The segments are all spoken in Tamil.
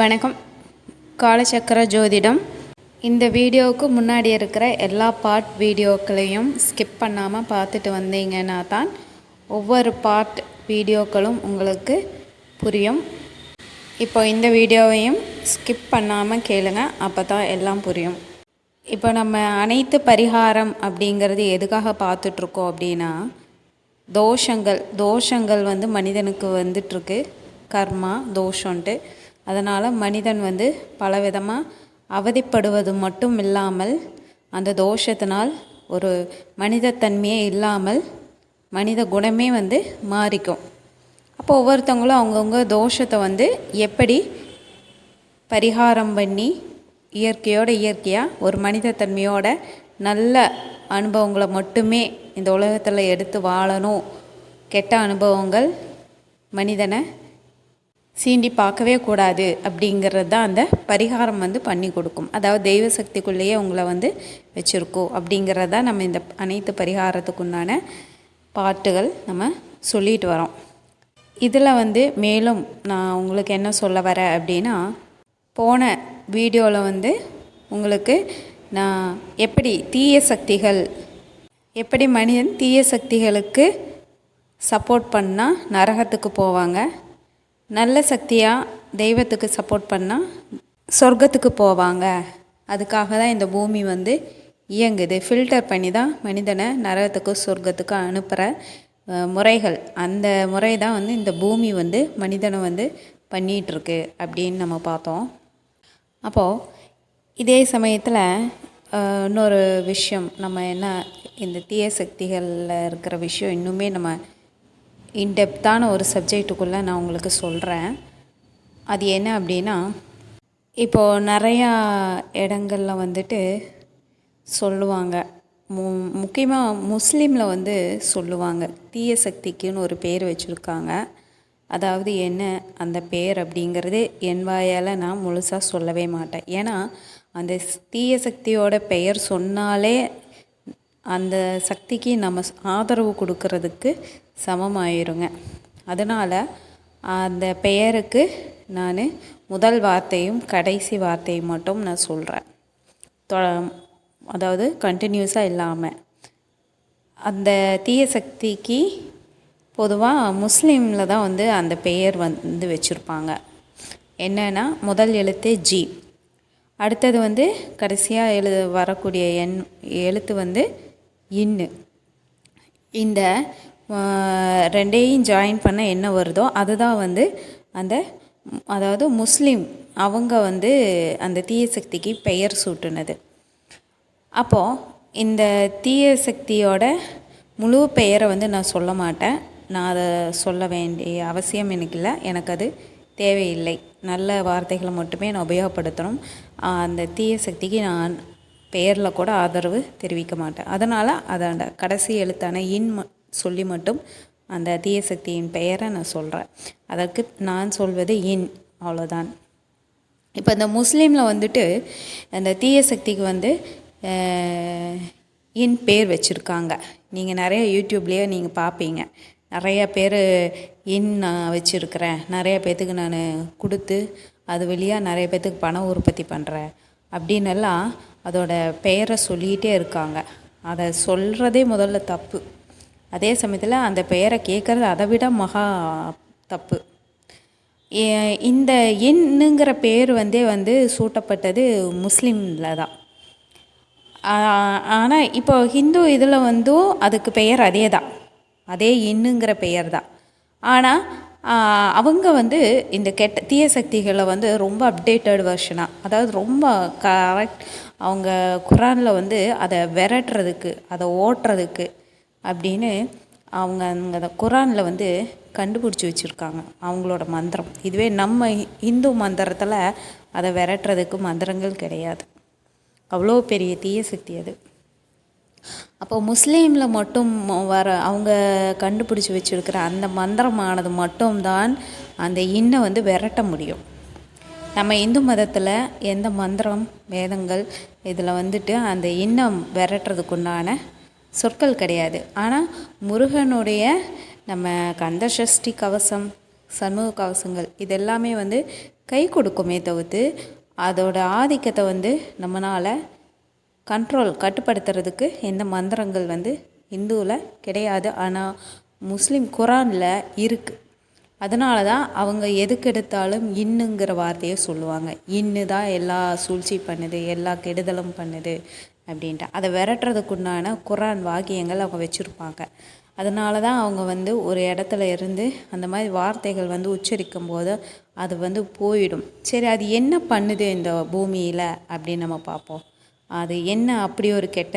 வணக்கம். காலச்சக்கர ஜோதிடம். இந்த வீடியோவுக்கு முன்னாடி இருக்கிற எல்லா பார்ட் வீடியோக்களையும் ஸ்கிப் பண்ணாமல் பார்த்துட்டு வந்தீங்கன்னா தான் ஒவ்வொரு பார்ட் வீடியோக்களும் உங்களுக்கு புரியும். இப்போ இந்த வீடியோவையும் ஸ்கிப் பண்ணாமல் கேளுங்க அப்போ தான் எல்லாம் புரியும். இப்போ நம்ம அனைத்து பரிகாரம் அப்படிங்கிறது எதுக்காக பார்த்துட்ருக்கோம் அப்படின்னா தோஷங்கள் தோஷங்கள் வந்து மனிதனுக்கு வந்துட்டுருக்கு கர்மா தோஷன்ட்டு அதனால் மனிதன் வந்து பலவிதமாக அவதிப்படுவது மட்டும் இல்லாமல் அந்த தோஷத்தினால் ஒரு மனிதத்தன்மையே இல்லாமல் மனித குணமே வந்து மாறிக்கும். அப்போ ஒவ்வொருத்தவங்களும் அவங்கவுங்க தோஷத்தை வந்து எப்படி பரிகாரம் பண்ணி இயற்கையோட இயற்கையாக ஒரு மனிதத்தன்மையோட நல்ல அனுபவங்களை மட்டுமே இந்த உலகத்தில் எடுத்து வாழணும். கெட்ட அனுபவங்கள் மனிதனை சீண்டி பார்க்கவே கூடாது அப்படிங்கிறது தான் அந்த பரிகாரம் வந்து பண்ணி கொடுக்கும். அதாவது தெய்வ சக்திக்குள்ளேயே உங்களை வந்து வச்சுருக்கோம் அப்படிங்கிறது தான் நம்ம இந்த அனைத்து பரிகாரத்துக்குண்டான பாட்டுகள் நம்ம சொல்லிட்டு வரோம். இதில் வந்து மேலும் நான் உங்களுக்கு என்ன சொல்ல வரேன் அப்படின்னா போன வீடியோவில் வந்து உங்களுக்கு நான் எப்படி தீய சக்திகள் எப்படி மனிதன் தீய சக்திகளுக்கு சப்போர்ட் பண்ணால் நரகத்துக்கு போவாங்க நல்ல சக்தியாக தெய்வத்துக்கு சப்போர்ட் பண்ணால் சொர்க்கத்துக்கு போவாங்க. அதுக்காக தான் இந்த பூமி வந்து இயங்குது. ஃபில்டர் பண்ணி தான் மனிதனை நரகத்துக்கு சொர்க்கத்துக்கு அனுப்புகிற முறைகள். அந்த முறை தான் வந்து இந்த பூமி வந்து மனிதனை வந்து பண்ணிகிட்ருக்கு அப்படின்னு நம்ம பார்த்தோம். அப்போது இதே சமயத்தில் இன்னொரு விஷயம். நம்ம என்ன இந்த தீய சக்திகளில் இருக்கிற விஷயம் இன்னுமே நம்ம இன்டெப்த்தான ஒரு சப்ஜெக்ட்டுக்குள்ளே நான் உங்களுக்கு சொல்கிறேன் அது என்ன அப்படின்னா இப்போது நிறையா இடங்களில் வந்துட்டு சொல்லுவாங்க. மு முக்கியமாக முஸ்லீமில் வந்து சொல்லுவாங்க. தீய சக்திக்குன்னு ஒரு பேர் வச்சுருக்காங்க. அதாவது என்ன அந்த பேர் அப்படிங்கிறது என் வாயால் நான் முழுசாக சொல்லவே மாட்டேன். ஏன்னா அந்த தீய சக்தியோட பெயர் சொன்னாலே அந்த சக்திக்கு நம்ம ஆதரவு கொடுக்கறதுக்கு சமமாயிருங்க. அதனால் அந்த பெயருக்கு நான் முதல் வார்த்தையும் கடைசி வார்த்தையும் மட்டும் நான் சொல்கிறேன் தொ அதாவது கண்டினியூஸாக இல்லாமல் அந்த தீய சக்திக்கு பொதுவாக முஸ்லீமில் தான் வந்து அந்த பெயர் வந்து வச்சுருப்பாங்க. என்னென்னா முதல் எழுத்தே ஜி அடுத்தது வந்து கடைசியாக எழு வரக்கூடிய எண் எழுத்து வந்து இன்னு. இந்த ரெண்டையும் ஜாயின் பண்ண என்ன வருதோ அதுதான் வந்து அந்த அதாவது முஸ்லீம் அவங்க வந்து அந்த தீய சக்திக்கு பெயர் சூட்டுனது. அப்போது இந்த தீய சக்தியோட முழு பெயரை வந்து நான் சொல்ல மாட்டேன். நான் அதை சொல்ல வேண்டிய அவசியம் எனக்கு இல்லை. எனக்கு அது தேவையில்லை. நல்ல வார்த்தைகளை மட்டுமே நான் உபயோகப்படுத்தணும். அந்த தீய சக்திக்கு நான் பெயரில் கூட ஆதரவு தெரிவிக்க மாட்டேன். அதனால் அதோட கடைசி எழுத்தான இன் ம- சொல்லி மட்டும் அந்த தீய சக்தியின் பெயரை நான் சொல்கிறேன் அதற்கு நான் சொல்வது இன் அவ்வளோதான் இப்போ இந்த முஸ்லீமில் வந்துட்டு அந்த தீய சக்திக்கு வந்து இன் பேர் வச்சுருக்காங்க. நீங்கள் நிறைய யூடியூப்லேயே நீங்கள் பார்ப்பீங்க நிறைய பேர் இன் நான் வச்சுருக்கிறேன். நிறைய பேர்த்துக்கு நான் கொடுத்து அது வழியாக நிறைய பேர்த்துக்கு பணம் உற்பத்தி பண்ணுறேன் அப்படின்னு எல்லாம் அதோட பெயரை சொல்லிகிட்டே இருக்காங்க. அதை சொல்கிறதே முதல்ல தப்பு. அதே சமயத்தில் அந்த பெயரை கேட்குறது அதை விட மகா தப்பு. இந்த எண்ணுங்கிற பேர் வந்தே வந்து சூட்டப்பட்டது முஸ்லீமில் தான். ஆனால் இப்போ ஹிந்து இதில் வந்தும் அதுக்கு பெயர் அதே தான். அதே எண்ணுங்கிற பெயர் தான். ஆனால் அவங்க வந்து இந்த கெட்ட தீய சக்திகளை வந்து ரொம்ப அப்டேட்டட் வெர்ஷனாக அதாவது ரொம்ப கரெக்ட் அவங்க குரானில் வந்து அதை விரட்டுறதுக்கு அதை ஓட்டுறதுக்கு அப்படின்னு அவங்க அந்த குரானில் வந்து கண்டுபிடிச்சி வச்சுருக்காங்க. அவங்களோட மந்திரம். இதுவே நம்ம இந்து மந்திரத்தில் அதை விரட்டுறதுக்கு மந்திரங்கள் கிடையாது. அவ்வளோ பெரிய தீய சக்தி அது. அப்போ முஸ்லீமில் மட்டும் வர அவங்க கண்டுபிடிச்சி வச்சுருக்கிற அந்த மந்திரமானது மட்டும்தான் அந்த இன்னை வந்து விரட்ட முடியும். நம்ம இந்து மதத்தில் எந்த மந்திரம் வேதங்கள் இதில் வந்துட்டு அந்த இன்னம் விரட்டுறதுக்குண்டான சொற்கள் கிடையாது. ஆனால் முருகனுடைய நம்ம கந்த சஷ்டி கவசம் சண்முக கவசங்கள் இது எல்லாமே வந்து கை கொடுக்குமே தவிர்த்து அதோட ஆதிக்கத்தை வந்து நம்மளால் கண்ட்ரோல் கட்டுப்படுத்துறதுக்கு எந்த மந்திரங்கள் வந்து இந்துவில் கிடையாது. ஆனால் முஸ்லீம் குரானில் இருக்குது அதனால தான் அவங்க எதுக்கு எடுத்தாலும் இன்னுங்கிற வார்த்தையை சொல்லுவாங்க. இன்னு தான் எல்லா சூழ்ச்சி பண்ணுது எல்லா கெடுதலும் பண்ணுது. அப்படின்ட்டு. அதை விரட்டுறதுக்குண்டான குரான் வாக்கியங்கள் அவங்க வச்சுருப்பாங்க. அதனால தான் அவங்க வந்து ஒரு இடத்துல இருந்து அந்த மாதிரி வார்த்தைகள் வந்து உச்சரிக்கும் போது அது வந்து போயிடும். சரி அது என்ன பண்ணுது இந்த பூமியில் அப்படின்னு நம்ம பார்ப்போம். அது என்ன அப்படி ஒரு கெட்ட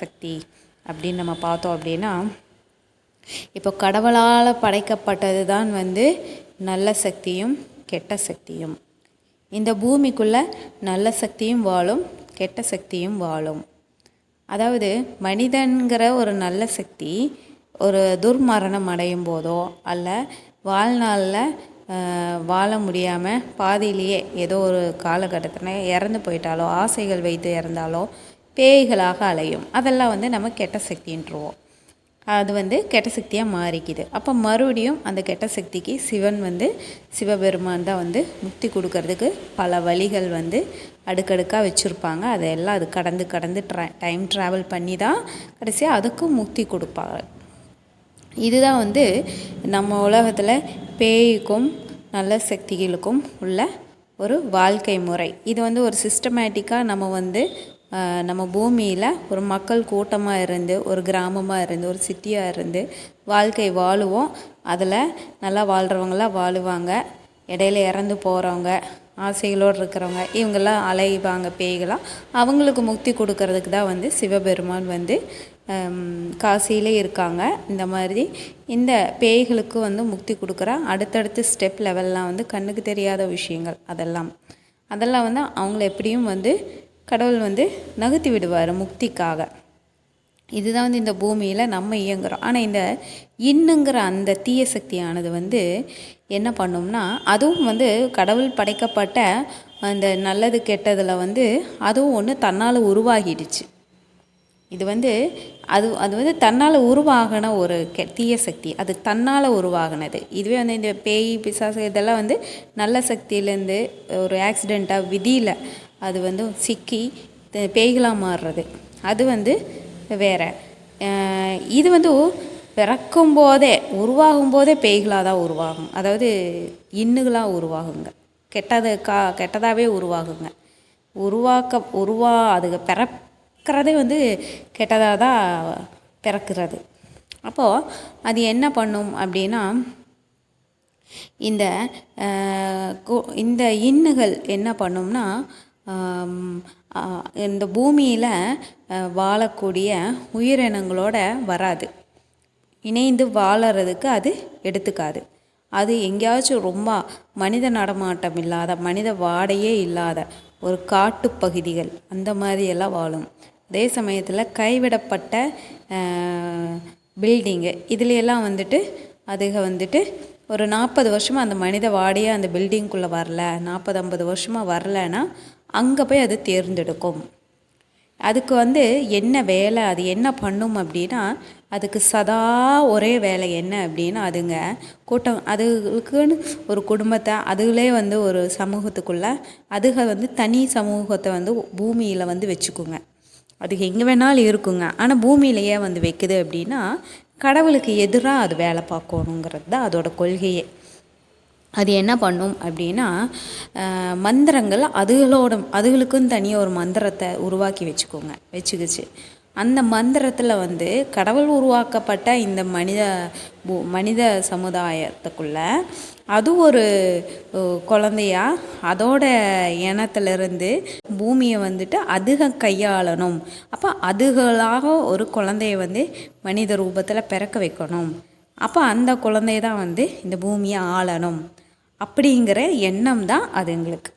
சக்தி அப்படின்னு நம்ம பார்த்தோம் அப்படின்னா இப்போ கடவுளால் படைக்கப்பட்டது தான் வந்து நல்ல சக்தியும் கெட்ட சக்தியும். இந்த பூமிக்குள்ளே நல்ல சக்தியும் வாழும் கெட்ட சக்தியும் வாழும். அதாவது மனிதன்கிற ஒரு நல்ல சக்தி ஒரு துர்மரணம் அடையும் போதோ அல்ல வாழ்நாளில் வாழ முடியாமல் பாதியிலேயே ஏதோ ஒரு காலகட்டத்தில் இறந்து போயிட்டாலோ ஆசைகள் வைத்து இறந்தாலோ பேய்களாக அலையும். அதெல்லாம் வந்து நம்ம கெட்ட சக்தின்றுவோம். அது வந்து கெட்ட சக்தியாக மாறிக்குது. அப்போ மறுபடியும் அந்த கெட்ட சக்திக்கு சிவன் வந்து சிவபெருமான் தான் வந்து முக்தி கொடுக்கறதுக்கு பல வழிகள் வந்து அடுக்கடுக்காக வச்சுருப்பாங்க. அதையெல்லாம் அது கடந்து கடந்து ட்ரா டைம் ட்ராவல் பண்ணி தான் கடைசியாக அதுக்கும் முக்தி கொடுப்பாங்க. இதுதான் வந்து நம்ம உலகத்தில் பேய்க்கும் நல்ல சக்திகளுக்கும் உள்ள ஒரு வாழ்க்கை முறை. இது வந்து ஒரு சிஸ்டமேட்டிக்காக நம்ம வந்து நம்ம பூமியில் ஒரு மக்கள் கூட்டமாக இருந்து ஒரு கிராமமாக இருந்து ஒரு சிட்டியாக இருந்து வாழ்க்கை வாழுவோம். அதில் நல்லா வாழ்கிறவங்களாம் வாழுவாங்க. இடையில இறந்து போகிறவங்க ஆசைகளோடு இருக்கிறவங்க இவங்கெல்லாம் அலைவாங்க பேய்களாக அவங்களுக்கு முக்தி கொடுக்கறதுக்கு தான் வந்து சிவபெருமான் வந்து காசியிலே இருக்காங்க. இந்த மாதிரி இந்த பேய்களுக்கு வந்து முக்தி கொடுக்குற அடுத்தடுத்த ஸ்டெப் லெவல்லாம் வந்து கண்ணுக்கு தெரியாத விஷயங்கள் அதெல்லாம். அதெல்லாம் வந்து அவங்கள எப்படியும் வந்து கடவுள் வந்து நகர்த்தி விடுவார் முக்திக்காக. இதுதான் வந்து இந்த பூமியில் நம்ம இயங்குகிறோம் ஆனால் இந்த இன்னுங்கிற அந்த தீய சக்தியானது வந்து என்ன பண்ணோம்னா அதுவும் வந்து கடவுள் படைக்கப்பட்ட அந்த நல்லது கெட்டதில் வந்து அதுவும் ஒன்று தன்னால் உருவாகிடுச்சு. இது வந்து அது அது வந்து தன்னால் உருவாகின ஒரு கெ தீய சக்தி. அது தன்னால் உருவாகினது. இதுவே வந்து இந்த பேய் பிசாசு இதெல்லாம் வந்து நல்ல சக்தியிலேருந்து ஒரு ஆக்சிடெண்ட்டாக விதியில் அது வந்து சிக்கி பேய்களாக மாறுறது. அது வந்து வேறு. இது வந்து பிறக்கும் போதே உருவாகும் போதே பேய்களாக தான் உருவாகும். அதாவது இன்னுகளாக உருவாகுங்க. கெட்டது கா கெட்டதாகவே உருவாகுங்க. உருவாக்க உருவா அது பிறக்கிறதே வந்து கெட்டதாக தான் பிறக்கிறது. அப்போது அது என்ன பண்ணும் அப்படின்னா இந்த இந்த இன்னுகள் என்ன பண்ணும்னா இந்த பூமியில் வாழக்கூடிய உயிரினங்களோட வராது. இணைந்து வாழறதுக்கு அது எடுத்துக்காது. அது எங்கேயாச்சும் ரொம்ப மனித நடமாட்டம் இல்லாத மனித வாடையே இல்லாத ஒரு காட்டு பகுதிகள் அந்த மாதிரியெல்லாம் வாழும். அதே சமயத்தில் கைவிடப்பட்ட பில்டிங்கு இதுலையெல்லாம் வந்துட்டு அதுக வந்துட்டு ஒரு நாற்பது வருஷமாக அந்த மனித வாடையே அந்த பில்டிங்குள்ளே வரல நாற்பது ஐம்பது வருஷமாக வரலன்னா அங்கே போய் அது தேர்ந்தெடுக்கும். அதுக்கு வந்து என்ன வேலை அது என்ன பண்ணும் அப்படின்னா அதுக்கு சதா ஒரே வேலை என்ன அப்படின்னா அதுங்க கூட்டம் அதுக்குன்னு ஒரு குடும்பத்தை அதுகளே வந்து ஒரு சமூகத்துக்குள்ளே அதுக வந்து தனி சமூகத்தை வந்து பூமியில் வந்து வச்சுக்குங்க. அது எங்கே வேணாலும் இருக்குங்க. ஆனால் பூமியிலையே வந்து வைக்குது அப்படின்னா கடவுளுக்கு எதிராக அது வேலை பார்க்கணுங்கிறது தான் அதோட கொள்கையே. அது என்ன பண்ணும் அப்படின்னா மந்திரங்கள் அதுகளோட அதுகளுக்குன்னு தனியாக ஒரு மந்திரத்தை உருவாக்கி வச்சுக்கோங்க வச்சுக்கிச்சு. அந்த மந்திரத்தில் வந்து கடவுள் உருவாக்கப்பட்ட இந்த மனித மனித சமுதாயத்துக்குள்ள அது ஒரு குழந்தையா அதோட இனத்துலேருந்து பூமியை வந்துட்டு அதுக கையாளணும். அப்போ அதுகளாக ஒரு குழந்தைய வந்து மனித ரூபத்தில் பிறக்க வைக்கணும். அப்போ அந்த குழந்தைய தான் வந்து இந்த பூமியை ஆளணும். அப்படிங்கிற எண்ணம் தான் அதுங்களுக்கு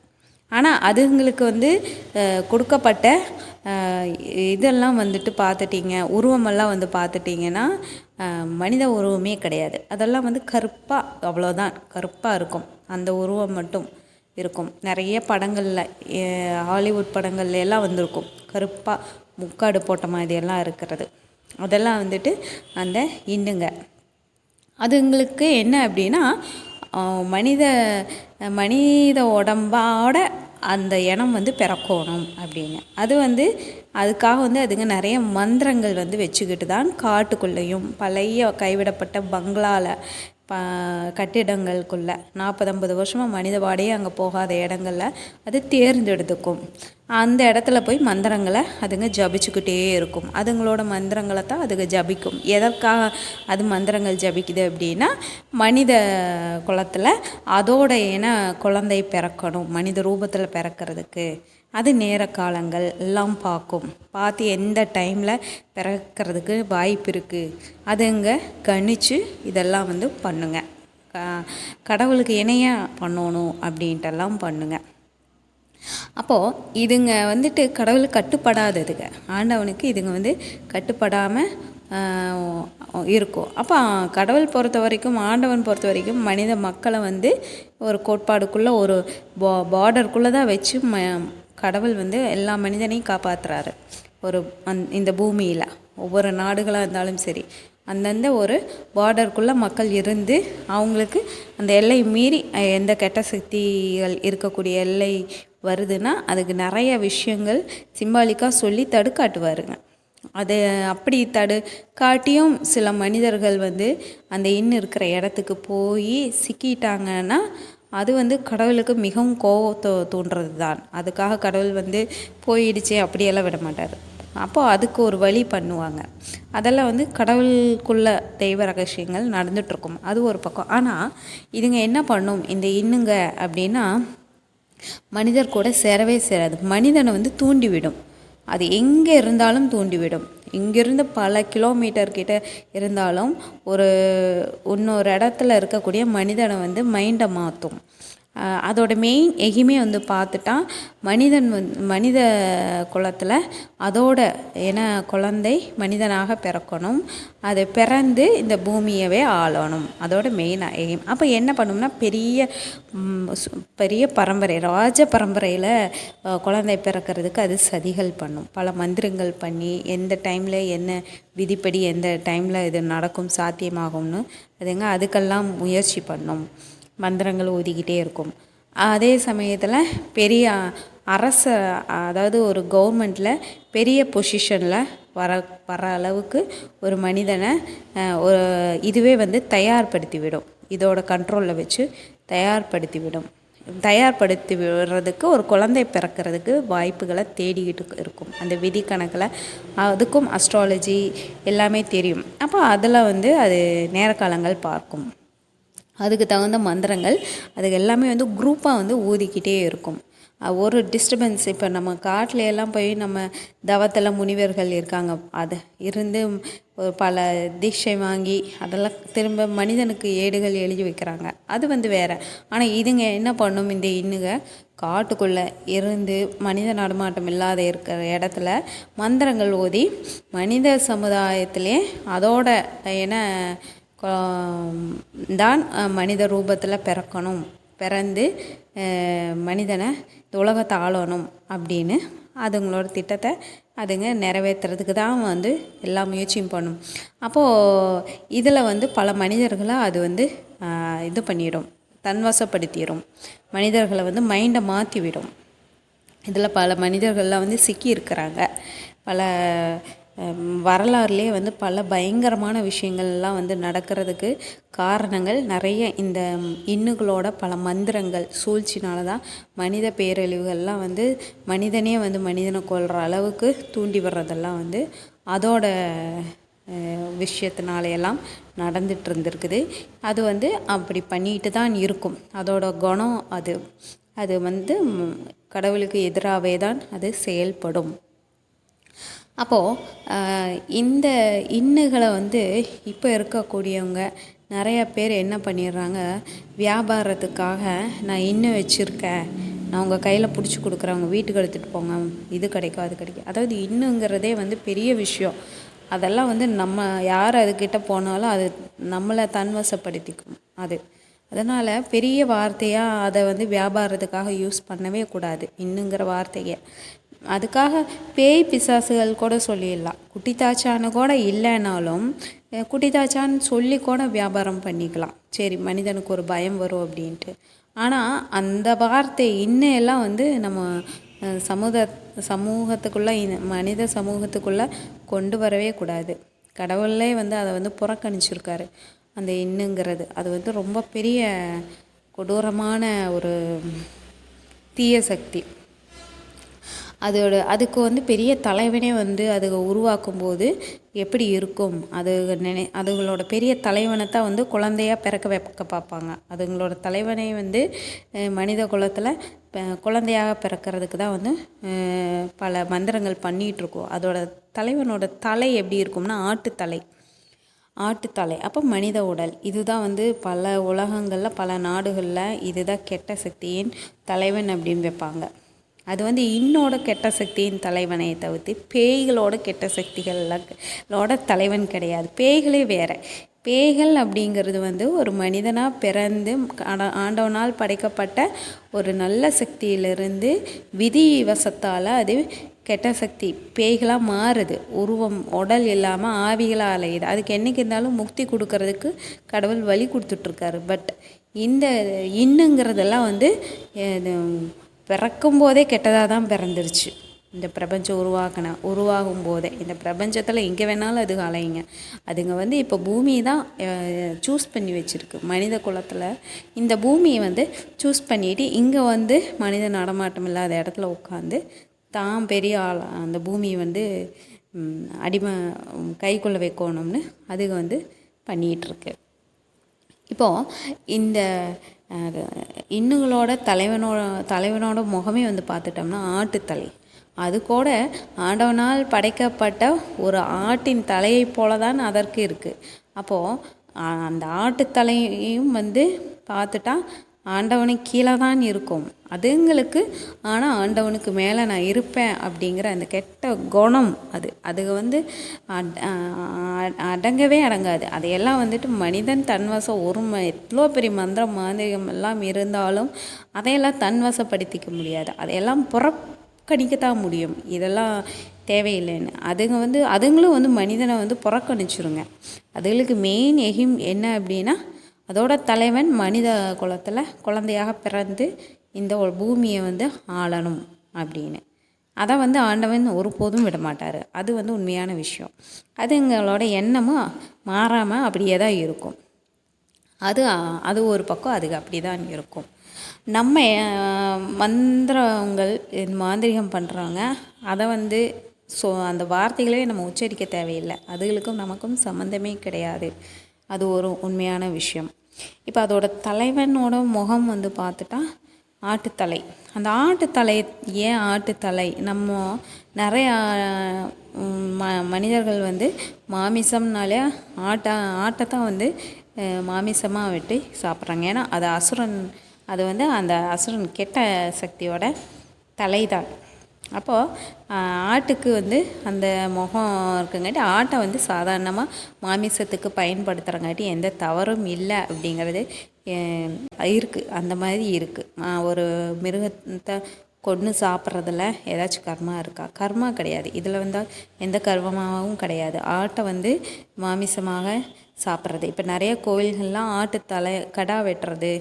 ஆனால் அதுங்களுக்கு வந்து கொடுக்கப்பட்ட இதெல்லாம் வந்துட்டு பார்த்துட்டிங்க உருவமெல்லாம் வந்து பார்த்துட்டிங்கன்னா மனித உருவமே கிடையாது. அதெல்லாம் வந்து கருப்பாக அவ்வளோதான் கருப்பாக இருக்கும். அந்த உருவம் மட்டும் இருக்கும். நிறைய படங்களில் ஹாலிவுட் படங்கள்ல எல்லாம் வந்திருக்கும். கருப்பாக முக்காடு போட்ட மாதிரியெல்லாம் இருக்கிறது. அதெல்லாம் வந்துட்டு அந்த இன்னுங்க அதுங்களுக்கு என்ன அப்படின்னா மனித மனித உடம்போட அந்த இனம் வந்து பிறக்கணும் அப்படின்னு. அது வந்து அதுக்காக வந்து அதுங்க நிறைய மந்திரங்கள் வந்து வச்சுக்கிட்டு தான் காட்டுக்குள்ளேயும் பழைய கைவிடப்பட்ட பங்களாவில் ப கட்டிடங்களுக்குள்ள. நாற்பது ஐம்பது வருஷமாக மனித வாடையே அங்கே போகாத இடங்கள்ல அது தேர்ந்தெடுத்துக்கும். அந்த இடத்துல போய் மந்திரங்களை அதுங்க ஜபிச்சுக்கிட்டே இருக்கும். அதுங்களோட மந்திரங்களை தான் அதுங்க ஜபிக்கும். எதற்காக அது மந்திரங்கள் ஜபிக்குது அப்படின்னா மனித குலத்தில் அதோட இன குழந்தை பிறக்கணும். மனித ரூபத்தில் பிறக்கிறதுக்கு. அது நேர காலங்கள் எல்லாம் பார்க்கும். பார்த்து எந்த டைமில் பிறக்கிறதுக்கு வாய்ப்பு இருக்குது அதுங்க கணிச்சு இதெல்லாம் வந்து பண்ணுங்க. க- கடவுளுக்கு இணையாக பண்ணணும் அப்படின்ட்டெல்லாம் பண்ணுங்க. அப்போது இதுங்க வந்துட்டு கடவுளுக்கு கட்டுப்படாததுங்க. ஆண்டவனுக்கு இதுங்க வந்து கட்டுப்படாமல் இருக்கும். அப்போ கடவுள் பொறுத்த வரைக்கும் ஆண்டவன் பொறுத்த வரைக்கும் மனித மக்களை வந்து ஒரு கோட்பாடுக்குள்ளே ஒரு பா பார்டருக்குள்ளே தான் வச்சு ம கடவுள் வந்து எல்லா மனிதனையும் காப்பாற்றுறாரு ஒரு அந் இந்த பூமியில். ஒவ்வொரு நாடுகளாக இருந்தாலும் சரி. அந்தந்த ஒரு பார்டருக்குள்ளே மக்கள் இருந்து அவங்களுக்கு அந்த எல்லை மீறி எந்த கெட்ட சக்திகள் இருக்கக்கூடிய எல்லை வருதுன்னா அதுக்கு நிறைய விஷயங்கள் சிம்பாலிக்காக சொல்லி தடுக்காட்டுவாருங்க அதை அப்படி தடு காட்டியும் சில மனிதர்கள் வந்து அந்த இன்னு இருக்கிற இடத்துக்கு போய் சிக்கிட்டாங்கன்னா அது வந்து கடவுளுக்கு மிகவும் கோவத்தை தூண்டுறது தான் அதுக்காக கடவுள் வந்து போயிடுச்சே அப்படியெல்லாம் விட மாட்டார். அப்போது அதுக்கு ஒரு வழி பண்ணுவாங்க. அதெல்லாம் வந்து கடவுளுக்குள்ள தெய்வ ரகசியங்கள் நடந்துகிட்ருக்கும் அது ஒரு பக்கம். ஆனால் இதுங்க என்ன பண்ணும்? இந்த இன்னுங்க அப்படின்னா மனிதர் கூட சேரவே சேராது. மனிதனை வந்து தூண்டிவிடும். அது எங்கே இருந்தாலும் தூண்டிவிடும். இங்கிருந்து பல கிலோமீட்டர் கிட்ட இருந்தாலும் ஒரு இன்னொரு இடத்துல இருக்கக்கூடிய மனிதனை வந்து மைண்டை மாற்றும் அதோட மெயின் எகிமே வந்து பார்த்துட்டா மனிதன் வந் மனித குலத்தில் அதோட ஏன்னா குழந்தை மனிதனாக பிறக்கணும். அது பிறந்து இந்த பூமியவே ஆளணும். அதோட மெயின் எய்ம் அப்போ என்ன பண்ணும்னா பெரிய சு- பெரிய பரம்பரை ராஜ பரம்பரையில் குழந்தை பிறக்கிறதுக்கு அது சதிகள் பண்ணும். பல மந்திரங்கள் பண்ணி எந்த டைமில் என்ன விதிப்படி எந்த டைமில் இது நடக்கும் சாத்தியமாகும்னு அதுங்க அதுக்கெல்லாம் முயற்சி பண்ணும். மந்திரங்கள் ஊதிக்கிட்டே இருக்கும். அதே சமயத்தில் பெரிய அரச அதாவது ஒரு கவர்மெண்ட்டில் பெரிய பொசிஷனில் வர வர அளவுக்கு ஒரு மனிதனை ஒரு இதுவே வந்து தயார்படுத்தி விடும் இதோட கண்ட்ரோலில் வச்சு தயார்படுத்தி விடும் தயார்படுத்தி விடுறதுக்கு ஒரு குழந்தை பிறக்கிறதுக்கு வாய்ப்புகளை தேடிக்கிட்டு இருக்கும். அந்த விதி கணக்கில் அதுக்கும் அஸ்ட்ராலஜி எல்லாமே தெரியும். அப்போ அதில் வந்து அது நேரக்காலங்கள் பார்க்கும். அதுக்கு தகுந்த மந்திரங்கள். அது எல்லாமே வந்து குரூப்பாக வந்து ஊதிக்கிட்டே இருக்கும். ஒரு டிஸ்டர்பன்ஸ் இப்போ நம்ம காட்டில் எல்லாம் போய் நம்ம தவத்தில் முனிவர்கள் இருக்காங்க. அது இருந்து ஒரு பல தீட்சை வாங்கி அதெல்லாம் திரும்ப மனிதனுக்கு ஏடுகள் எழுதி வைக்கிறாங்க. அது வந்து வேறு. ஆனால் இதுங்க என்ன பண்ணும் இந்த இன்னுங்க காட்டுக்குள்ளே இருந்து மனித நடமாட்டம் இல்லாத இருக்கிற இடத்துல மந்திரங்கள் ஓதி மனித சமுதாயத்திலே அதோட என்ன தான் மனித ரூபத்தில் பிறக்கணும். பிறந்து மனிதனை இந்த உலகத்தை ஆளணும் அப்படின்னு அதுங்களோட திட்டத்தை அதுங்க நிறைவேற்றுறதுக்கு தான் வந்து எல்லா முயற்சியும் பண்ணும். அப்போது இதில் வந்து பல மனிதர்களை அது வந்து இது பண்ணிடும். தன்வசப்படுத்திடும் மனிதர்களை வந்து மைண்டை மாற்றி விடும் இதில் பல மனிதர்கள்லாம் வந்து சிக்கி இருக்கிறாங்க பல வரலாறுலேயே வந்து பல பயங்கரமான விஷயங்கள்லாம் வந்து நடக்கிறதுக்கு காரணங்கள் நிறைய இந்த இன்னுகளோட பல மந்திரங்கள் சூழ்ச்சினால தான் மனித பேரழிவுகள்லாம் வந்து மனிதனே வந்து மனிதனை கொள்கிற அளவுக்கு தூண்டி வர்றதெல்லாம் வந்து அதோட விஷயத்தினாலையெல்லாம் நடந்துட்டு இருந்திருக்குது. அது வந்து அப்படி பண்ணிட்டு தான் இருக்கும். அதோட குணம் அது. அது வந்து கடவுளுக்கு எதிராகவே தான் அது செயல்படும். அப்போது இந்த இன்னுகளை வந்து இப்போ இருக்கக்கூடியவங்க நிறைய பேர் என்ன பண்ணிடுறாங்க வியாபாரத்துக்காக நான் இன்னும் வச்சுருக்கேன். நான் உங்கள் கையில் பிடிச்சி கொடுக்குறேன். உங்கள் வீட்டுக்கு எடுத்துகிட்டு போங்க. இது கிடைக்கும் அது கிடைக்கும். அதாவது இன்னுங்கிறதே வந்து பெரிய விஷயம். அதெல்லாம் வந்து நம்ம யார் அதுக்கிட்ட போனாலும் அது நம்மளை தன்வசப்படுத்திக்கும் அது. அதனால் பெரிய வார்த்தையாக அதை வந்து வியாபாரத்துக்காக யூஸ் பண்ணவே கூடாது. இன்னுங்கிற வார்த்தையை. அதுக்காக பேய் பிசாசுகள் கூட சொல்லிடலாம். குட்டித்தாச்சான்னு கூட இல்லைனாலும் குட்டித்தாச்சான்னு சொல்லி கூட வியாபாரம் பண்ணிக்கலாம். சரி மனிதனுக்கு ஒரு பயம் வரும் அப்படின்ட்டு. ஆனால் அந்த வார்த்தை இன்னையெல்லாம் வந்து நம்ம சமூக சமூகத்துக்குள்ளே மனித சமூகத்துக்குள்ளே கொண்டு வரவே கூடாது. கடவுளே வந்து அதை வந்து புறக்கணிச்சிருக்காரு. அந்த இன்னுங்கிறது. அது வந்து ரொம்ப பெரிய கொடூரமான ஒரு தீய சக்தி. அதோட அதுக்கு வந்து பெரிய தலைவனே வந்து அதுக உருவாக்கும் போது எப்படி இருக்கும்? அது நினை அதுகளோட பெரிய தலைவனை தான் வந்து குழந்தையாக பிறக்க வைக்க பார்ப்பாங்க. அதுங்களோட தலைவனை வந்து மனித குலத்தில் குழந்தையாக பிறக்கிறதுக்கு தான் வந்து பல மந்திரங்கள் பண்ணிகிட்ருக்கோம் அதோட தலைவனோட தலை எப்படி இருக்கும்னா ஆட்டுத்தலை. ஆட்டுத்தலை. அப்போ மனித உடல். இதுதான் வந்து பல உலகங்களில் பல நாடுகளில் இதுதான் கெட்ட சக்தியின் தலைவன் அப்படின்னு வைப்பாங்க. அது வந்து இன்னோட கெட்ட சக்தியின் தலைவனை தவிர்த்து பேய்களோட கெட்ட சக்திகளோட தலைவன் கிடையாது. பேய்களே வேறு. பேய்கள் அப்படிங்கிறது வந்து ஒரு மனிதனாக பிறந்து ஆட- ஆண்டவனால் படைக்கப்பட்ட ஒரு நல்ல சக்தியிலிருந்து விதி வசத்தால் அது கெட்ட சக்தி பேய்களாக மாறுது. உருவம் உடல் இல்லாமல் ஆவிகளாக அலையுது. அதுக்கு என்னைக்கு இருந்தாலும் முக்தி கொடுக்கறதுக்கு கடவுள் வழி கொடுத்துட்ருக்காரு. பட் இந்த இன்னுங்கிறதெல்லாம் வந்து பிறக்கும் போதே கெட்டதாக தான் பிறந்துருச்சு. இந்த பிரபஞ்சம் உருவாக்கின உருவாகும் போதே. இந்த பிரபஞ்சத்தில் எங்கே வேணாலும் அது அலையுங்க அதுங்க வந்து இப்போ பூமி தான் சூஸ் பண்ணி வச்சுருக்கு. மனித குலத்தில் இந்த பூமியை வந்து சூஸ் பண்ணிட்டு இங்கே வந்து மனித நடமாட்டம் இல்லாத இடத்துல உட்காந்து தான் பெரிய ஆள் அந்த பூமியை வந்து அடிமை கைக்குள்ள வைக்கணும்னு அதுங்க வந்து பண்ணிகிட்ருக்கு இப்போது இந்த இன்னுங்களோட தலைவனோட தலைவனோட முகமே வந்து பார்த்துட்டோம்னா ஆட்டுத்தலை அது கூட ஆண்டவனால் படைக்கப்பட்ட ஒரு ஆட்டின் தலையை போல தான் அதற்கு இருக்குது அப்போது அந்த ஆட்டுத்தலையும் வந்து பார்த்துட்டா ஆண்டவனுக்கு கீழே தான் இருக்கும் அதுங்களுக்கு ஆனால் ஆண்டவனுக்கு மேலே நான் இருப்பேன் அப்படிங்கிற அந்த கெட்ட குணம் அது. அது வந்து அ- அடங்கவே அடங்காது. அதையெல்லாம் வந்துட்டு மனிதன் தன்வசம் ஒரு ம எவ்வளோ பெரிய மந்திரம் மாந்திரிகம் எல்லாம் இருந்தாலும் அதையெல்லாம் தன்வசப்படுத்திக்க முடியாது. அதையெல்லாம் புறக்கணிக்கத்தான் முடியும். இதெல்லாம் தேவையில்லைன்னு. அதுங்க வந்து அதுங்களும் வந்து மனிதனை வந்து புறக்கணிச்சிருங்க. அதுங்களுக்கு மெயின் எகிம் என்ன அப்படின்னா அதோட தலைவன் மனித குலத்தில் குழந்தையாக பிறந்து இந்த பூமியை வந்து ஆளணும் அப்படின்னு. அதை வந்து ஆண்டவன் ஒருபோதும் விட மாட்டார் அது வந்து உண்மையான விஷயம். அது எங்களோட எண்ணமும் மாறாமல் அப்படியே தான் இருக்கும். அது அது ஒரு பக்கம் அதுக்கு அப்படி தான் இருக்கும். நம்ம மந்திரங்கள் மாந்திரிகம் பண்ணுறவங்க அதை வந்து ஸோ அந்த வார்த்தைகளே நம்ம உச்சரிக்க தேவையில்லை. அதுகளுக்கும் நமக்கும் சம்மந்தமே கிடையாது. அது ஒரு உண்மையான விஷயம். இப்போ அதோட தலைவனோட முகம் வந்து பார்த்துட்டா ஆட்டுத்தலை. அந்த ஆட்டுத்தலை ஏன் ஆட்டுத்தலை? நம்ம நிறையா ம மனிதர்கள் வந்து மாமிசம்னாலே ஆட்டை ஆட்டை தான் வந்து மாமிசமாக வெட்டி சாப்பிட்றாங்க. ஏன்னா அது அசுரன் அது வந்து அந்த அசுரன் கெட்ட சக்தியோட தலைதான். அப்போது ஆட்டுக்கு வந்து அந்த முகம் இருக்குங்காட்டி ஆட்டை வந்து சாதாரணமாக மாமிசத்துக்கு பயன்படுத்துகிறங்காட்டி எந்த தவறும் இல்லை அப்படிங்கிறது இருக்குது அந்த மாதிரி இருக்குது ஒரு மிருகத்தை கொன்று சாப்பிட்றதுல ஏதாச்சும் கர்மா இருக்கா? கர்மா கிடையாது. இதில் வந்து எந்த கர்மமாகவும் கிடையாது. ஆட்டை வந்து மாமிசமாக சாப்பிட்றது. இப்போ நிறைய கோயில்கள்லாம் ஆட்டு தலை கடா வெட்டுறது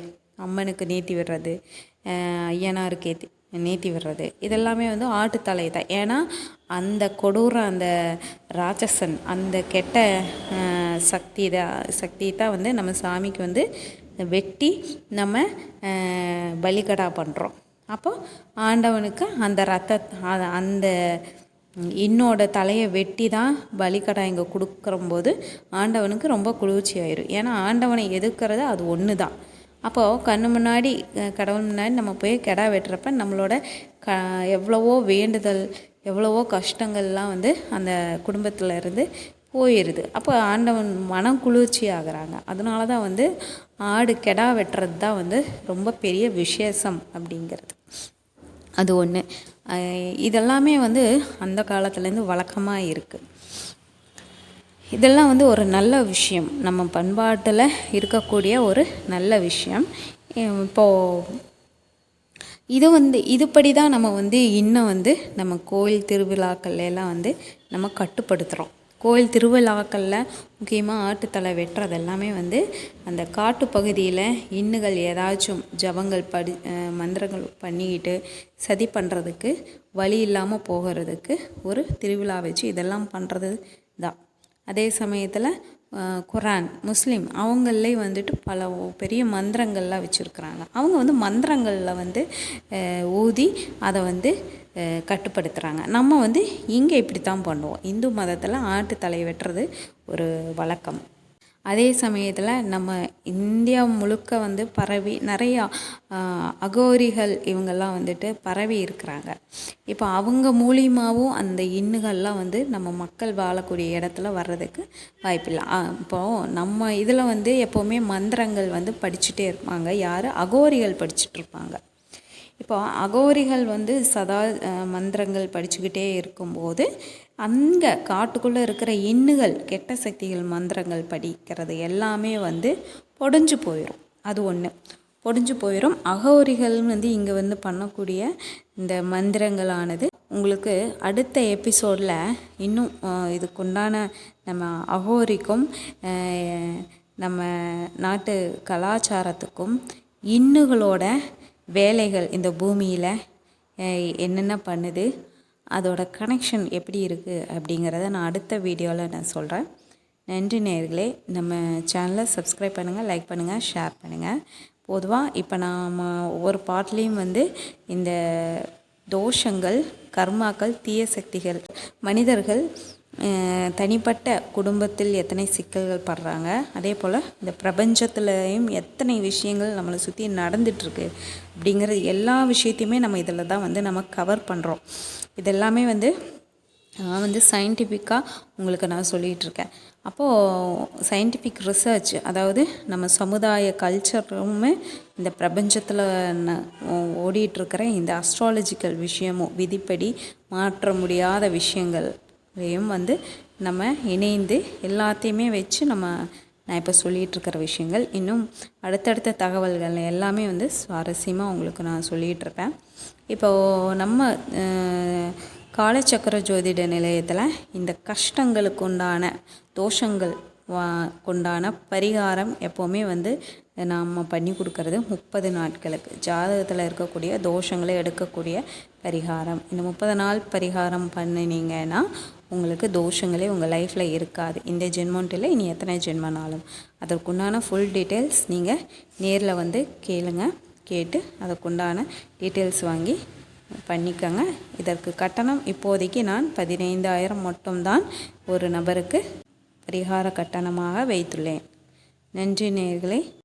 அம்மனுக்கு நீட்டி விடுறது ஐயனாருக்கு ஏற்றி நீட்டி விடுறது. இதெல்லாமே வந்து ஆட்டுத்தலை தான் ஏன்னா அந்த கொடூர அந்த ராட்சசன் அந்த கெட்ட சக்தி தான் சக்தி தான் வந்து நம்ம சாமிக்கு வந்து வெட்டி நம்ம பலிகடா பண்ணுறோம் அப்போ ஆண்டவனுக்கு அந்த ரத்த அந்த இன்னோட தலையை வெட்டி தான் பலிக்கடா இங்கே கொடுக்குறம்போது ஆண்டவனுக்கு ரொம்ப குளிர்ச்சி ஆயிரும் ஏன்னா ஆண்டவனை எதிர்க்கிறது அது ஒன்று தான் அப்போது கண்ணு முன்னாடி கடவுள் முன்னாடி நம்ம போய் கெடா வெட்டுறப்ப நம்மளோட க எவ்வளவோ வேண்டுதல் எவ்வளவோ கஷ்டங்கள்லாம் வந்து அந்த குடும்பத்தில் இருந்து போயிடுது அப்போ ஆண்டவன் மனம் குளிர்ச்சி ஆகிறாங்க. அதனால தான் வந்து ஆடு கெடா வெட்டுறது தான் வந்து ரொம்ப பெரிய விசேஷம் அப்படிங்கிறது. அது ஒன்று இதெல்லாமே வந்து அந்த காலத்துலேருந்து வழக்கமாக இருக்குது இதெல்லாம் வந்து ஒரு நல்ல விஷயம். நம்ம பண்பாட்டில் இருக்கக்கூடிய ஒரு நல்ல விஷயம். இப்போது இது வந்து இதுபடி தான் நம்ம வந்து இன்னும் வந்து நம்ம கோயில் திருவிழாக்கள்ல எல்லாம் வந்து நம்ம கட்டுப்படுத்துகிறோம் கோயில் திருவிழாக்களில் முக்கியமாக ஆட்டுத்தலை வெட்டுறது எல்லாமே வந்து அந்த காட்டு பகுதியில் இன்னுகள் ஏதாச்சும் ஜபங்கள் படி மந்திரங்கள் பண்ணிக்கிட்டு சதி பண்ணுறதுக்கு வழி இல்லாமல் போகிறதுக்கு ஒரு திருவிழா வச்சு இதெல்லாம் பண்ணுறது தான் அதே சமயத்தில் குரான் முஸ்லீம் அவங்களே வந்துட்டு பல பெரிய மந்திரங்கள்லாம் வச்சுருக்குறாங்க. அவங்க வந்து மந்திரங்களில் வந்து ஊதி அதை வந்து கட்டுப்படுத்துகிறாங்க நம்ம வந்து இங்கே இப்படி தான் பண்ணுவோம். இந்து மதத்தில் ஆட்டு தலை வெட்டுறது ஒரு வழக்கம். அதே சமயத்தில் நம்ம இந்தியா முழுக்க வந்து பரவி நிறையா அகோரிகள் இவங்கெல்லாம் வந்துட்டு பரவி இருக்கிறாங்க. இப்போ அவங்க மூலியமாகவும் அந்த இன்னுகள்லாம் வந்து நம்ம மக்கள் வாழக்கூடிய இடத்துல வர்றதுக்கு வாய்ப்பில்லை. இப்போது இப்போ நம்ம இதில் வந்து எப்போவுமே மந்திரங்கள் வந்து படிச்சுட்டே இருப்பாங்க. யார்? அகோரிகள் படிச்சுட்டு இருப்பாங்க. இப்போ அகோரிகள் வந்து சதா மந்திரங்கள் படிச்சுக்கிட்டே இருக்கும்போது அங்கே காட்டுக்குள்ளே இருக்கிற இன்னுகள் கெட்ட சக்திகள் மந்திரங்கள் படிக்கிறது எல்லாமே வந்து பொடிஞ்சு போயிடும் அது ஒன்று பொடிஞ்சு போயிடும் அகோரிகள் வந்து இங்கே வந்து பண்ணக்கூடிய இந்த மந்திரங்களானது. உங்களுக்கு அடுத்த எபிசோடில் இன்னும் இதுக்குண்டான நம்ம அகோரிக்கும் நம்ம நாட்டு கலாச்சாரத்துக்கும் இன்னுகளோட வேலைகள் இந்த பூமியில் என்னென்ன பண்ணுது அதோட கனெக்ஷன் எப்படி இருக்குது அப்படிங்கிறத நான் அடுத்த வீடியோவில் நான் சொல்கிறேன் நன்றி நேர்களே நம்ம சேனலை சப்ஸ்கிரைப் பண்ணுங்கள் லைக் பண்ணுங்கள் ஷேர் பண்ணுங்கள் பொதுவாக இப்போ நாம் ஒவ்வொரு பாட்லேயும் வந்து இந்த தோஷங்கள் கர்மாக்கள் தீய சக்திகள் மனிதர்கள் தனிப்பட்ட குடும்பத்தில் எத்தனை சிக்கல்கள் படுறாங்க? அதே போல் இந்த பிரபஞ்சத்துலேயும் எத்தனை விஷயங்கள் நம்மளை சுற்றி நடந்துட்டுருக்கு அப்படிங்கிற எல்லா விஷயத்தையுமே நம்ம இதில் தான் வந்து நம்ம கவர் பண்ணுறோம் இதெல்லாமே வந்து நான் வந்து சயின்டிஃபிக்காக உங்களுக்கு நான் சொல்லிகிட்ருக்கேன் அப்போது சயின்டிஃபிக் ரிசர்ச் அதாவது நம்ம சமுதாய கல்ச்சருமே இந்த பிரபஞ்சத்தில் ஓடிட்டுருக்கிற இந்த அஸ்ட்ராலஜிக்கல் விஷயமும் விதிப்படி மாற்ற முடியாத விஷயங்கள் விஷயங்களையும் வந்து நம்ம இணைந்து எல்லாத்தையுமே வச்சு நம்ம நான் இப்போ சொல்லிகிட்டு இருக்கிற விஷயங்கள். இன்னும் அடுத்தடுத்த தகவல்கள் எல்லாமே வந்து சுவாரஸ்யமாக உங்களுக்கு நான் சொல்லிகிட்டு இருப்பேன் இப்போது நம்ம காலச்சக்கர ஜோதிட நிலையத்தில் இந்த கஷ்டங்களுக்கு உண்டான தோஷங்கள் வா கொண்டான பரிகாரம் எப்போவுமே வந்து நாம் பண்ணி கொடுக்கறது முப்பது நாட்களுக்கு. ஜாதகத்தில் இருக்கக்கூடிய தோஷங்களை எடுக்கக்கூடிய பரிகாரம். இந்த முப்பது நாள் பரிகாரம் பண்ணினீங்கன்னா உங்களுக்கு தோஷங்களே உங்கள் லைஃப்பில் இருக்காது. இந்த ஜென்மன்ட்டு இனி எத்தனை ஜென்மனாலும். அதற்குண்டான ஃபுல் டீட்டெயில்ஸ் நீங்கள் நேரில் வந்து கேளுங்க. கேட்டு அதற்குண்டான டீட்டெயில்ஸ் வாங்கி பண்ணிக்கோங்க. இதற்கு கட்டணம் இப்போதைக்கு நான் பதினைந்தாயிரம் மட்டும்தான் ஒரு நபருக்கு பரிகார கட்டணமாக வைத்துள்ளேன். நன்றி நேர்களை.